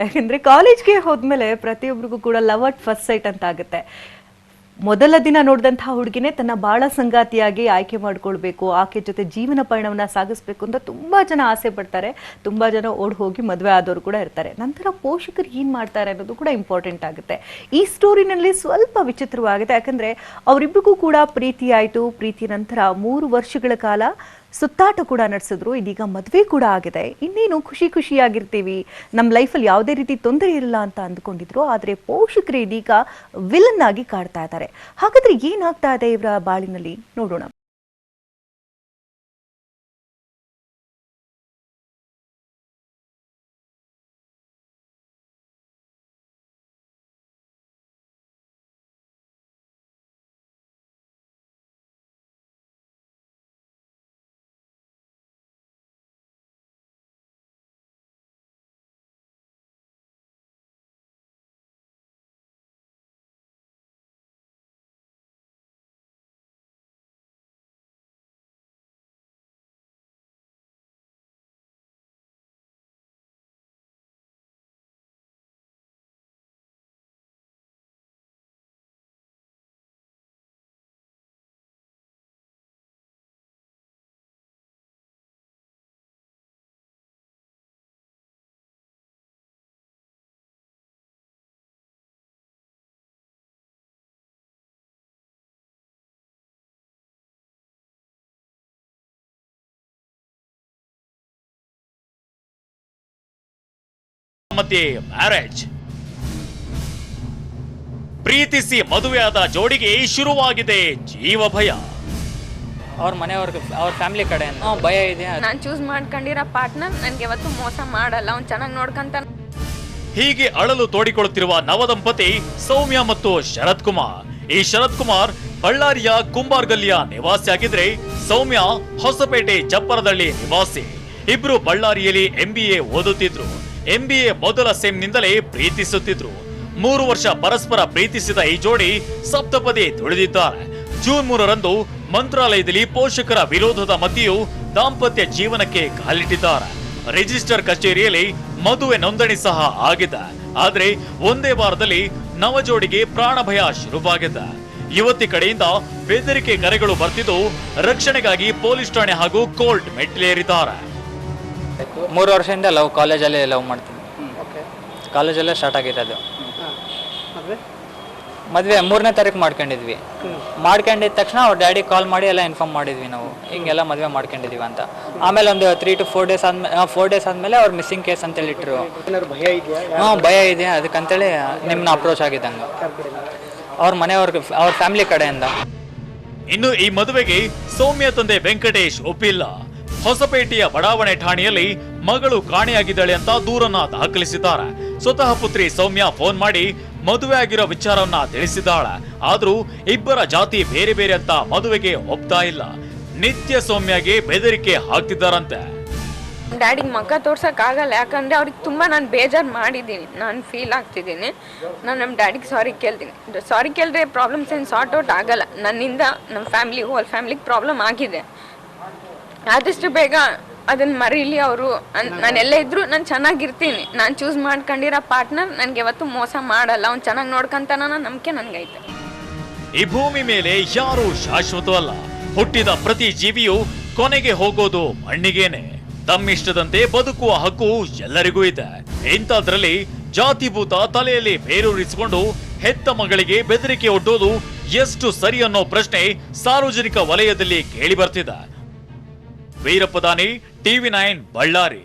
ಯಾಕೆಂದ್ರೆ ಕಾಲೇಜ್ಗೆ ಹೋದ್ಮೇಲೆ ಪ್ರತಿಯೊಬ್ಬರಿಗೂ ಕೂಡ ಲವ್ ಅಟ್ ಫಸ್ಟ್ ಸೈಟ್ ಅಂತ ಆಗುತ್ತೆ. ಮೊದಲ ದಿನ ನೋಡಿದಂತಹ ಹುಡುಗಿನೇ ತನ್ನ ಬಾಳ ಸಂಗಾತಿಯಾಗಿ ಆಯ್ಕೆ ಮಾಡ್ಕೊಳ್ಬೇಕು, ಆಕೆ ಜೊತೆ ಜೀವನ ಪಯಣವನ್ನ ಸಾಗಿಸ್ಬೇಕು ಅಂತ ತುಂಬಾ ಜನ ಆಸೆ ಪಡ್ತಾರೆ. ತುಂಬಾ ಜನ ಓಡ್ ಹೋಗಿ ಮದುವೆ ಆದವರು ಕೂಡ ಇರ್ತಾರೆ. ನಂತರ ಪೋಷಕರು ಏನ್ ಮಾಡ್ತಾರೆ ಅನ್ನೋದು ಕೂಡ ಇಂಪಾರ್ಟೆಂಟ್ ಆಗುತ್ತೆ. ಈ ಸ್ಟೋರಿನಲ್ಲಿ ಸ್ವಲ್ಪ ವಿಚಿತ್ರವಾಗಿದೆ. ಯಾಕಂದ್ರೆ ಅವರಿಬ್ಬರಿಗೂ ಕೂಡ ಪ್ರೀತಿ ಆಯಿತು. ಪ್ರೀತಿ ನಂತರ ಮೂರು ವರ್ಷಗಳ ಕಾಲ ಸುತ್ತಾಟ ಕೂಡ ನಡೆಸಿದ್ರು, ಇದೀಗ ಮದುವೆ ಕೂಡ ಆಗಿದೆ. ಇನ್ನೇನು ಖುಷಿ ಖುಷಿಯಾಗಿರ್ತೀವಿ. ನಮ್ಮ ಲೈಫಲ್ಲಿ ಯಾವುದೇ ರೀತಿ ತೊಂದರೆ ಇಲ್ಲ ಅಂತ ಅಂದ್ಕೊಂಡಿದ್ರು, ಆದರೆ ಪೋಷಕರು ಇದೀಗ ವಿಲನ್ ಆಗಿ ಕಾಡ್ತಾ ಇದ್ದಾರೆ. ಹಾಗಾದ್ರೆ ಏನಾಗ್ತಾ ಇದೆ ಇವರ ಬಾಳಿನಲ್ಲಿ? ನೋಡೋಣ. ಮಧ್ಯೆ ಮ್ಯಾರೇಜ್. ಪ್ರೀತಿಸಿ ಮದುವೆಯಾದ ಜೋಡಿಗೆ ಶುರುವಾಗಿದೆ ಜೀವ ಭಯ. ಅವ್ರ ಮನೆಯವ್ರ ಅವ್ರ ಫ್ಯಾಮಿಲಿ ಕಡೆ ಭಯ ಇದೆ ನಾನು ಚೂಸ್ ಮಾಡ್ಕೊಂಡಿರೋ ಪಾರ್ಟ್ನರ್ ನನ್ಗೆ ಯಾವತ್ತೂ ಮೋಸ ಮಾಡಲ್ಲ ಅವ್ನು ಚೆನ್ನಾಗಿ ನೋಡ್ಕಂತ ಹೀಗೆ ಅಳಲು ತೋಡಿಕೊಳ್ಳುತ್ತಿರುವ ನವದಂಪತಿ ಸೌಮ್ಯ ಮತ್ತು ಶರತ್ ಕುಮಾರ್. ಈ ಶರತ್ ಕುಮಾರ್ ಬಳ್ಳಾರಿಯ ಕುಂಬಾರ್ಗಲ್ಲಿಯ ನಿವಾಸಿಯಾಗಿದ್ರೆ ಸೌಮ್ಯ ಹೊಸಪೇಟೆ ಚಪ್ಪರದಳ್ಳಿ ನಿವಾಸಿ. ಇಬ್ರು ಬಳ್ಳಾರಿಯಲ್ಲಿ ಎಂಬಿಎ ಓದುತ್ತಿದ್ರು. ಎಂಬಿಎ ಮೊದಲ ಸೆಮ್ನಿಂದಲೇ ಪ್ರೀತಿಸುತ್ತಿದ್ರು. ಮೂರು ವರ್ಷ ಪರಸ್ಪರ ಪ್ರೀತಿಸಿದ ಈ ಜೋಡಿ ಸಪ್ತಪದಿ ತುಳಿದಿದ್ದಾರೆ. ಜೂನ್ ಮೂರರಂದು ಮಂತ್ರಾಲಯದಲ್ಲಿ ಪೋಷಕರ ವಿರೋಧದ ಮಧ್ಯೆಯೂ ದಾಂಪತ್ಯ ಜೀವನಕ್ಕೆ ಕಾಲಿಟ್ಟಿದ್ದಾರೆ. ರಿಜಿಸ್ಟರ್ ಕಚೇರಿಯಲ್ಲಿ ಮದುವೆ ನೋಂದಣಿ ಸಹ ಆಗಿದೆ. ಆದ್ರೆ ಒಂದೇ ವಾರದಲ್ಲಿ ನವಜೋಡಿಗೆ ಪ್ರಾಣಭಯ ಶುರುವಾಗಿದೆ. ಯುವತಿ ಕಡೆಯಿಂದ ಬೆದರಿಕೆ ಕರೆಗಳು ಬರ್ತಿದ್ದು ರಕ್ಷಣೆಗಾಗಿ ಪೊಲೀಸ್ ಠಾಣೆ ಹಾಗೂ ಕೋರ್ಟ್ ಮೆಟ್ಟಿಲೇರಿದ್ದಾರೆ. ಮೂರು ವರ್ಷದಿಂದ ಲವ್ ಕಾಲೇಜಲ್ಲೇ ಲವ್ ಮಾಡ್ತೀನಿ. ಕಾಲೇಜಲ್ಲೇ ಸ್ಟಾರ್ಟ್ ಆಗಿರೋದು. ಮದುವೆ? ಮೂರನೇ ತಾರೀಕು ಮಾಡ್ಕೊಂಡಿದ್ವಿ. ಮಾಡ್ಕೊಂಡಿದ ತಕ್ಷಣ ಅವ್ರ ಡ್ಯಾಡಿ ಕಾಲ್ ಮಾಡಿ ಎಲ್ಲ ಇನ್ಫಾರ್ಮ್ ಮಾಡಿದ್ವಿ ನಾವು. ಹಿಂಗೆಲ್ಲ ಮದುವೆ ಮಾಡ್ಕೊಂಡಿದೀವಿ ಅಂತ. ಆಮೇಲೆ ಒಂದು ತ್ರೀ ಟು ಫೋರ್ ಡೇಸ್ ಆದ್ಮೇಲೆ ಫೋರ್ ಡೇಸ್ ಆದಮೇಲೆ ಅವ್ರು ಮಿಸ್ಸಿಂಗ್ ಕೇಸ್ ಅಂತೇಳಿ ಇಟ್ರು. ಹ್ಞೂ ಭಯ ಇದೆ. ಅದಕ್ಕಂತೇಳಿ ನಿಮ್ಮನ್ನ ಅಪ್ರೋಚ್ ಆಗಿದ್ದಂಗೆ. ಅವ್ರ ಮನೆಯವ್ರಿಗೆ ಅವ್ರ ಫ್ಯಾಮಿಲಿ ಕಡೆಯಿಂದ. ಇನ್ನು ಈ ಮದುವೆಗೆ ಸೌಮ್ಯ ತಂದೆ ವೆಂಕಟೇಶ್ ಒಪ್ಪಿಲ್ಲ. ಹೊಸಪೇಟೆಯ ಬಡಾವಣೆ ಠಾಣೆಯಲ್ಲಿ ಮಗಳು ಕಾಣೆಯಾಗಿದ್ದಾಳೆ ಅಂತ ದೂರನ್ನ ದಾಖಲಿಸಿದ್ದಾರೆ. ಸ್ವತಃ ಪುತ್ರಿ ಸೌಮ್ಯ ಫೋನ್ ಮಾಡಿ ಮದುವೆ ಆಗಿರೋ ವಿಚಾರವನ್ನ ತಿಳಿಸಿದ್ದಾಳೆ. ಆದ್ರೂ ಇಬ್ಬರ ಜಾತಿ ಬೇರೆ ಬೇರೆ ಅಂತ ಮದುವೆಗೆ ಒಪ್ತಾ ಇಲ್ಲ. ನಿತ್ಯ ಸೌಮ್ಯಗೆ ಬೆದರಿಕೆ ಹಾಕ್ತಿದ್ದಾರಂತೆ. ಡ್ಯಾಡಿಗೆ ಮಗ ತೋರ್ಸಕ್ ಆಗಲ್ಲ, ಯಾಕಂದ್ರೆ ಅವ್ರಿಗೆ ತುಂಬಾ ನಾನು ಬೇಜಾರು ಮಾಡಿದ್ದೀನಿ. ನಾನು ಫೀಲ್ ಆಗ್ತಿದ್ದೀನಿ. ನಾನು ನಮ್ಮ ಡ್ಯಾಡಿಗೆ ಸಾರಿ ಕೇಳ್ತೀನಿ. ಸಾರಿ ಕೇಳಿದ್ರೆ ಪ್ರಾಬ್ಲಮ್ಸ್ ಏನು ಸಾರ್ಟ್ ಔಟ್ ಆಗಲ್ಲ. ನನ್ನಿಂದ ನಮ್ಮ ಫ್ಯಾಮಿಲಿ ಹೋಲ್ ಫ್ಯಾಮಿಲಿಗೆ ಪ್ರಾಬ್ಲಮ್ ಆಗಿದೆ. ಆದಷ್ಟು ಬೇಗ ಅದನ್ನ ಮರೀಲಿ ಅವರು. ನಾನು ಎಲ್ಲೇ ಇದ್ರು ನಾನು ಚೆನ್ನಾಗಿರ್ತೀನಿ. ನಾನು ಚೂಸ್ ಮಾಡ್ಕೊಂಡಿರೋ ಪಾರ್ಟ್ನರ್ ನನಗೆ ಯಾವತ್ತು ಮೋಸ ಮಾಡಲ್ಲ. ಅವ್ನು ಚೆನ್ನಾಗಿ ನೋಡ್ಕೊಂತಾನ ನಂಬಿಕೆ ನನಗೈತೆ. ಈ ಭೂಮಿ ಮೇಲೆ ಯಾರು ಶಾಶ್ವತವಲ್ಲ ಹುಟ್ಟಿದ ಪ್ರತಿ ಜೀವಿಯು ಕೊನೆಗೆ ಹೋಗೋದು ಮಣ್ಣಿಗೇನೆ. ತಮ್ಮಿಷ್ಟದಂತೆ ಬದುಕುವ ಹಕ್ಕು ಎಲ್ಲರಿಗೂ ಇದೆ. ಇಂಥದ್ರಲ್ಲಿ ಜಾತಿಭೂತ ತಲೆಯಲ್ಲಿ ಬೇರೂರಿಸಿಕೊಂಡು ಹೆತ್ತ ಮಗಳಿಗೆ ಬೆದರಿಕೆ ಒಡ್ಡೋದು ಎಷ್ಟು ಸರಿ ಅನ್ನೋ ಪ್ರಶ್ನೆ ಸಾರ್ವಜನಿಕ ವಲಯದಲ್ಲಿ ಕೇಳಿ ಬರ್ತಿದೆ. ವೀರಪ್ಪದಾನಿ ಟಿವಿ ನೈನ್ ಬಳ್ಳಾರಿ